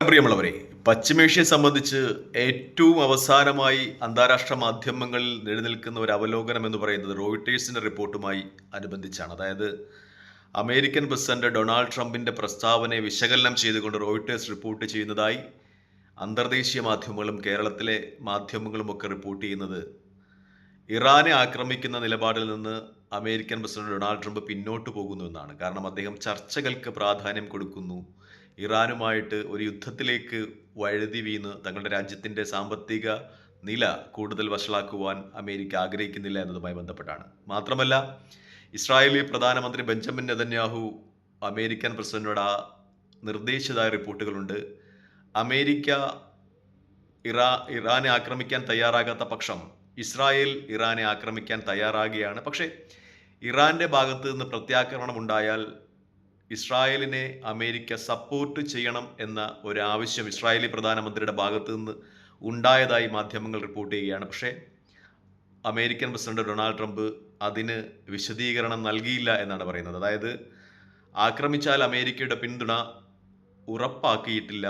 പ്രിയമുള്ളവരെ പശ്ചിമേഷ്യയെ സംബന്ധിച്ച് ഏറ്റവും അവസാനമായി അന്താരാഷ്ട്ര മാധ്യമങ്ങളിൽ നിലനിൽക്കുന്ന ഒരു അവലോകനം എന്ന് പറയുന്നത് റോയിട്ടേഴ്സിന്റെ റിപ്പോർട്ടുമായി അനുബന്ധിച്ചാണ്. അതായത് അമേരിക്കൻ പ്രസിഡന്റ് ഡൊണാൾഡ് ട്രംപിന്റെ പ്രസ്താവനയെ വിശകലനം ചെയ്തുകൊണ്ട് റോയിട്ടേഴ്സ് റിപ്പോർട്ട് ചെയ്യുന്നതായി അന്തർദേശീയ മാധ്യമങ്ങളും കേരളത്തിലെ മാധ്യമങ്ങളും ഒക്കെ റിപ്പോർട്ട് ചെയ്യുന്നത് ഇറാനെ ആക്രമിക്കുന്ന നിലപാടിൽ നിന്ന് അമേരിക്കൻ പ്രസിഡന്റ് ഡൊണാൾഡ് ട്രംപ് പിന്നോട്ട് പോകുന്നു എന്നാണ്. കാരണം അദ്ദേഹം ചർച്ചകൾക്ക് പ്രാധാന്യം കൊടുക്കുന്നു. ഇറാനുമായിട്ട് ഒരു യുദ്ധത്തിലേക്ക് വഴുതി വീണ് തങ്ങളുടെ രാജ്യത്തിന്റെ സാമ്പത്തിക നില കൂടുതൽ വഷളാക്കുവാൻ അമേരിക്ക ആഗ്രഹിക്കുന്നില്ല എന്നതുമായി ബന്ധപ്പെട്ടാണ്. മാത്രമല്ല ഇസ്രായേലി പ്രധാനമന്ത്രി ബെഞ്ചമിൻ നെതന്യാഹു അമേരിക്കൻ പ്രസിഡന്റിനോട് ആ നിർദ്ദേശിച്ചതായ റിപ്പോർട്ടുകളുണ്ട്. അമേരിക്ക ഇറാ ഇറാനെ ആക്രമിക്കാൻ തയ്യാറാകാത്ത പക്ഷം ഇസ്രായേൽ ഇറാനെ ആക്രമിക്കാൻ തയ്യാറാകുകയാണ്. പക്ഷേ ഇറാന്റെ ഭാഗത്ത് നിന്ന് പ്രത്യാക്രമണം ഉണ്ടായാൽ ഇസ്രായേലിനെ അമേരിക്ക സപ്പോർട്ട് ചെയ്യണം എന്ന ഒരാവശ്യം ഇസ്രായേലി പ്രധാനമന്ത്രിയുടെ ഭാഗത്തു നിന്ന് ഉണ്ടായതായി മാധ്യമങ്ങൾ റിപ്പോർട്ട് ചെയ്യുകയാണ്. പക്ഷേ അമേരിക്കൻ പ്രസിഡന്റ് ഡൊണാൾഡ് ട്രംപ് അതിന് വിശദീകരണം നൽകിയില്ല എന്നാണ് പറയുന്നത്. അതായത് ആക്രമിച്ചാൽ അമേരിക്കയുടെ പിന്തുണ ഉറപ്പാക്കിയിട്ടില്ല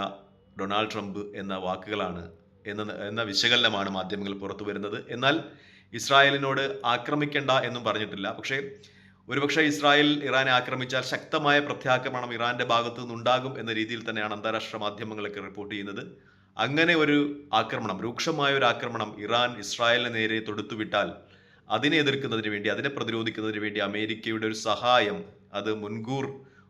ഡൊണാൾഡ് ട്രംപ് എന്ന വാക്കുകളാണ് എന്ന എന്ന വിശകലനമാണ് മാധ്യമങ്ങൾ പുറത്തു വരുന്നത് എന്നാൽ ഇസ്രായേലിനോട് ആക്രമിക്കേണ്ട എന്നും പറഞ്ഞിട്ടില്ല. പക്ഷേ ഒരുപക്ഷെ ഇസ്രായേൽ ഇറാനെ ആക്രമിച്ചാൽ ശക്തമായ പ്രത്യാക്രമണം ഇറാന്റെ ഭാഗത്തു നിന്നുണ്ടാകും എന്ന രീതിയിൽ തന്നെയാണ് അന്താരാഷ്ട്ര മാധ്യമങ്ങളൊക്കെ റിപ്പോർട്ട് ചെയ്യുന്നത്. അങ്ങനെ ഒരു ആക്രമണം രൂക്ഷമായ ഒരു ആക്രമണം ഇറാൻ ഇസ്രായേലിന് നേരെ തൊടുത്തുവിട്ടാൽ അതിനെ എതിർക്കുന്നതിന് വേണ്ടി അതിനെ പ്രതിരോധിക്കുന്നതിന് വേണ്ടി അമേരിക്കയുടെ ഒരു സഹായം അത് മുൻകൂർ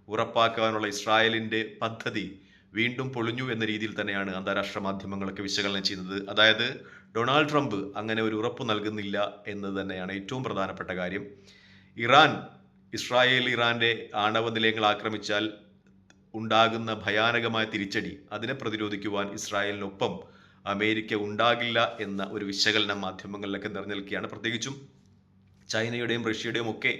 ഉറപ്പാക്കാനുള്ള ഇസ്രായേലിന്റെ പദ്ധതി വീണ്ടും പൊളിഞ്ഞു എന്ന രീതിയിൽ തന്നെയാണ് അന്താരാഷ്ട്ര മാധ്യമങ്ങളൊക്കെ വിശകലനം ചെയ്യുന്നത്. അതായത് ഡൊണാൾഡ് ട്രംപ് അങ്ങനെ ഒരു ഉറപ്പ് നൽകുന്നില്ല എന്ന് തന്നെയാണ് ഏറ്റവും പ്രധാനപ്പെട്ട കാര്യം. ഇറാൻ ഇസ്രായേൽ ഇറാന്റെ ആണവ നിലയങ്ങൾ ആക്രമിച്ചാൽ ഉണ്ടാകുന്ന ഭയാനകമായ തിരിച്ചടി അതിനെ പ്രതിരോധിക്കുവാൻ ഇസ്രായേലിനൊപ്പം അമേരിക്ക ഉണ്ടാകില്ല എന്ന ഒരു വിശകലനം മാധ്യമങ്ങളിലൊക്കെ നിറഞ്ഞിരിക്കുകയാണ്. പ്രത്യേകിച്ചും ചൈനയുടെയും റഷ്യയുടെയും ഒക്കെ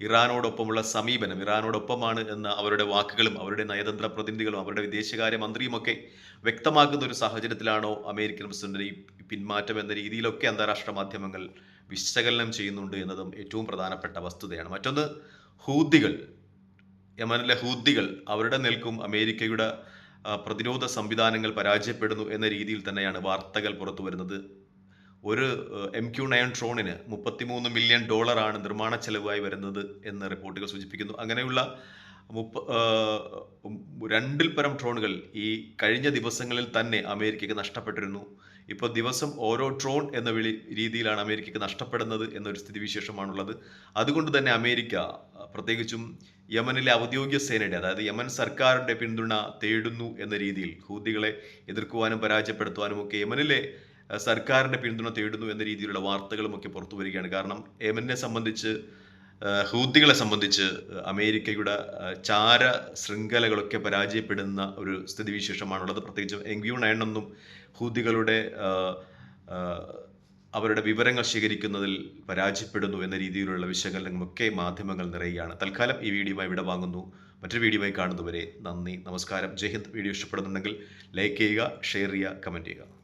ഇറാനോടൊപ്പമുള്ള സമീപനം ഇറാനോടൊപ്പമാണ് എന്ന അവരുടെ വാക്കുകളും അവരുടെ നയതന്ത്ര പ്രതിനിധികളും അവരുടെ വിദേശകാര്യ മന്ത്രിയുമൊക്കെ വ്യക്തമാക്കുന്ന ഒരു സാഹചര്യത്തിലാണോ അമേരിക്കൻ പ്രസിഡന്റിന്റെ ഈ പിന്മാറ്റം എന്ന രീതിയിലൊക്കെ അന്താരാഷ്ട്ര മാധ്യമങ്ങൾ വിശകലനം ചെയ്യുന്നുണ്ട് എന്നതും ഏറ്റവും പ്രധാനപ്പെട്ട വസ്തുതയാണ്. മറ്റൊന്ന് ഹൂദികൾ യമനിലെ ഹൂദികൾ അവരുടെ നിൽക്കും അമേരിക്കയുടെ പ്രതിരോധ സംവിധാനങ്ങൾ പരാജയപ്പെടുന്നു എന്ന രീതിയിൽ തന്നെയാണ് വാർത്തകൾ പുറത്തു വരുന്നത്. ഒരു എം ക്യു നയൻ ഡ്രോണിന് മുപ്പത്തിമൂന്ന് മില്യൺ ഡോളറാണ് നിർമ്മാണ ചെലവായി വരുന്നത് എന്ന് റിപ്പോർട്ടുകൾ സൂചിപ്പിക്കുന്നു. അങ്ങനെയുള്ള മുപ്പ രണ്ടിൽ പരം ഡ്രോണുകൾ ഈ കഴിഞ്ഞ ദിവസങ്ങളിൽ തന്നെ അമേരിക്കയ്ക്ക് നഷ്ടപ്പെട്ടിരുന്നു. ഇപ്പോൾ ദിവസം ഓരോ ഡ്രോൺ എന്ന വിളി രീതിയിലാണ് അമേരിക്കയ്ക്ക് നഷ്ടപ്പെടുന്നത് എന്നൊരു സ്ഥിതിവിശേഷമാണുള്ളത്. അതുകൊണ്ട് തന്നെ അമേരിക്ക പ്രത്യേകിച്ചും യമനിലെ ഔദ്യോഗിക സേനയുടെ അതായത് യമൻ സർക്കാരിന്റെ പിന്തുണ തേടുന്നു എന്ന രീതിയിൽ ഹൂദികളെ എതിർക്കുവാനും പരാജയപ്പെടുത്തുവാനും ഒക്കെ യമനിലെ സർക്കാരിന്റെ പിന്തുണ തേടുന്നു എന്ന രീതിയിലുള്ള വാർത്തകളും ഒക്കെ പുറത്തു വരികയാണ്. കാരണം യമനെ സംബന്ധിച്ച് ഹൂദികളെ സംബന്ധിച്ച് അമേരിക്കയുടെ ചാര ശൃംഖലകളൊക്കെ പരാജയപ്പെടുന്ന ഒരു സ്ഥിതിവിശേഷമാണുള്ളത്. പ്രത്യേകിച്ചും എങ്ക്യൂ നയണെന്നും ഹൂദികളുടെ അവരുടെ വിവരങ്ങൾ ശേഖരിക്കുന്നതിൽ പരാജയപ്പെടുന്നു എന്ന രീതിയിലുള്ള വിശകലനങ്ങളൊക്കെ മാധ്യമങ്ങൾ നിറയുകയാണ്. തൽക്കാലം ഈ വീഡിയോയുമായി ഇവിടെ വാങ്ങുന്നു. മറ്റൊരു വീഡിയോയുമായി കാണുന്നവരെ നന്ദി നമസ്കാരം. ജയ്ഹിന്ദ് വീഡിയോ ഇഷ്ടപ്പെടുന്നുണ്ടെങ്കിൽ ലൈക്ക് ചെയ്യുക ഷെയർ ചെയ്യുക കമന്റ് ചെയ്യുക.